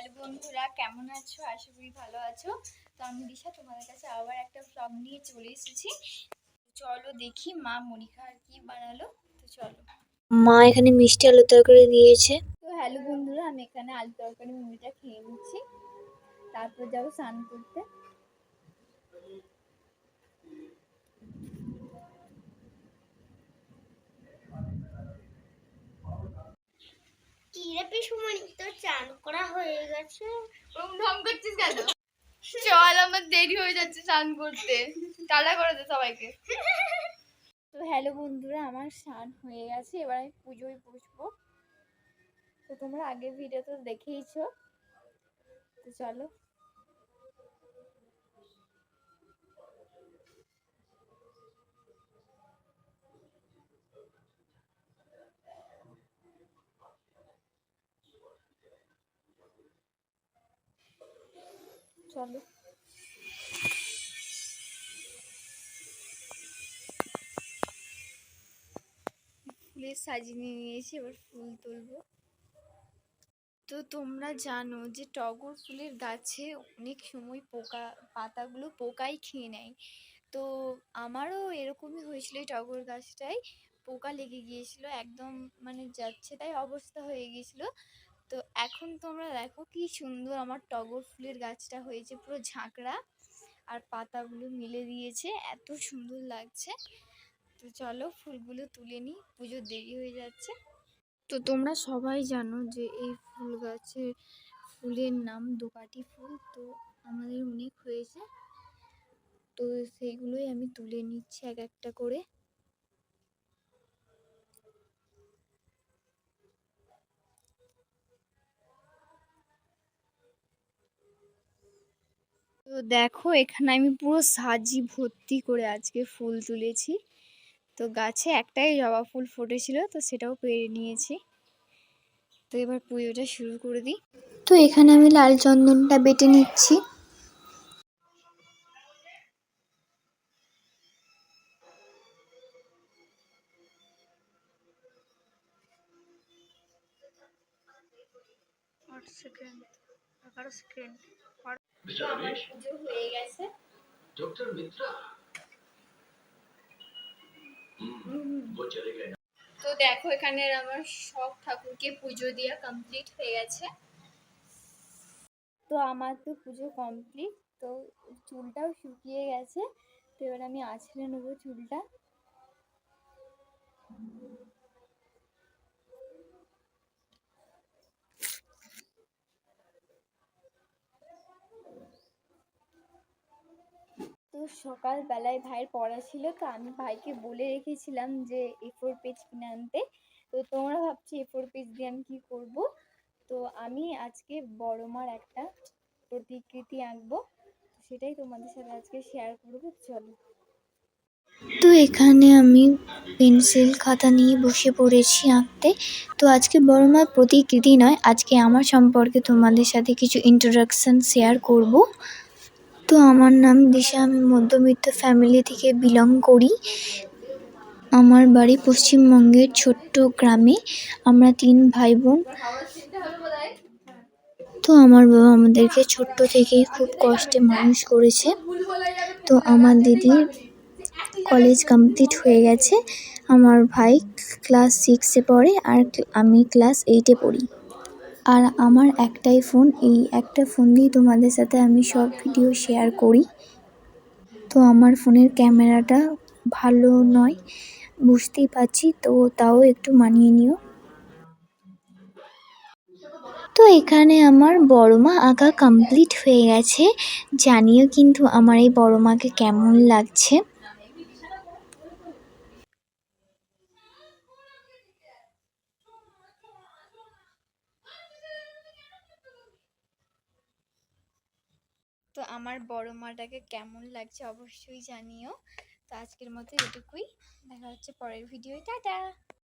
Hello বন্ধুরা কেমন আছো? আশা করি ভালো আছো। তো আমি দিশা তোমাদের কাছে আবার একটা ব্লগ নিয়ে চলে এসেছি। চলো দেখি মা মনিকা আর কি বানালো। তো চলো। মা এখানে মিষ্টি আলু তরকারি দিয়েছে। তো হ্যালো বন্ধুরা আমি এখানে আলু তরকারি মুড়িটা খেয়ে নিচ্ছি। তারপর যাব স্নান করতে। কি রে পিসুমণি তোর চান করা হয়ে গেছে। ওরকম ঢং করছিস কেন? চল আমার দেরি হয়ে যাচ্ছে স্নান করতে। করে দে সবাইকে। তো হ্যালো বন্ধুরা আমার স্নান হয়ে গেছে এবার আমি পুজোয় বসবো। তো তোমরা আগের ভিডিও তো দেখেইছো। তো চলো। চলো। ফুলের সাজিয়ে নিয়েছি, এবার ফুল তুলবো। তো তোমরা জানো যে টগর ফুলের গাছে অনেক সময় পোকা, পাতাগুলো পোকাই খেয়ে নেয়। তো আমারও এরকমই হয়েছিল এই টগর গাছটায়। পোকা লেগে গিয়েছিল, একদম মানে যাচ্ছে তাই অবস্থা হয়ে গিয়েছিল। তো এখন তোমরা দেখো কি সুন্দর আমার টগর ফুলের গাছটা হয়েছে, পুরো ঝাঁকড়া আর পাতাগুলো মিলে দিয়েছে, এত সুন্দর লাগছে। তো চলো ফুলগুলো তুলে নিই পুজো দেরি হয়ে যাচ্ছে। তো তোমরা সবাই জানো যে এই ফুল গাছের ফুলের নাম দোপাটি ফুল, তো আমাদের অনেক হয়েছে। তো সেইগুলোই আমি তুলে নিচ্ছি এক একটা করে। তো দেখো, এখানে আমি পুরো সাজি ভর্তি করে আজকে ফুল তুলেছি। তো গাছে একটাই জবা ফুল ফুটেছিল, তো সেটাও পেরে নিয়েছি। তো এবার পুজোটা শুরু করে দিই। তো এখানে আমি লাল চন্দনটা বেটে নিচ্ছি। Second second. হ্যাঁ, আমার পুজো হয়ে গেছে। তো দেখো এখানে আমার সব ঠাকুরকে পুজো দেওয়া কমপ্লিট হয়ে গেছে। তো আমার তো পুজো কমপ্লিট তো চুলটাও শুকিয়ে গেছে। তো এবার আমি আছড়ে নেব চুলটা। তো সকালবেলায় ভাইয়ের পড়া ছিল, তো আমি ভাইকে বলে রেখেছিলাম যে এ ফোর পেজ কিনে আনতে। তো তোমরা ভাবছি এ ফোর পেজ দিয়ে আমি কী করব? তো আমি আজকে বড় মার একটা প্রতিকৃতি আঁকবো। সেটাই তোমাদের সাথে আজকে শেয়ার করব চলো। তো এখানে আমি পেন্সিল, খাতা নিয়ে বসে পড়েছি আঁকতে। তো আজকে বড় মার প্রতিকৃতি নয়, আজকে আমার সম্পর্কে তোমাদের সাথে কিছু ইন্ট্রোডাকশান শেয়ার করব। তো আমার নাম দিশা। আমি মধ্যবিত্ত ফ্যামিলি থেকে বিলং করি। আমার বাড়ি পশ্চিমবঙ্গের ছোট্ট গ্রামে। আমরা তিন ভাই বোন তো আমার বাবা আমাদেরকে ছোট্ট থেকেই খুব কষ্টে মানুষ করেছে। তো আমার দিদির কলেজ কমপ্লিট হয়ে গেছে। আমার ভাই ক্লাস সিক্সে পড়ে আর আমি ক্লাস এইটে পড়ি। আর আমার একটাই ফোন, এই একটা ফোন দিয়েই তোমাদের সাথে আমি সব ভিডিও শেয়ার করি। তো আমার ফোনের ক্যামেরাটা ভালো নয়, বুঝতেই পারছি, তো তাও একটু মানিয়ে নিও। তো এখানে আমার বড় মা আঁকা কমপ্লিট হয়ে গেছে। জানিও কিন্তু আমার এই বড় মাকে কেমন লাগছে। তো আমার বড় মাটাকে কেমন লাগছে অবশ্যই জানিও। তো আজকের মতো এটুকুই। দেখা হচ্ছে পরের ভিডিও টাটা!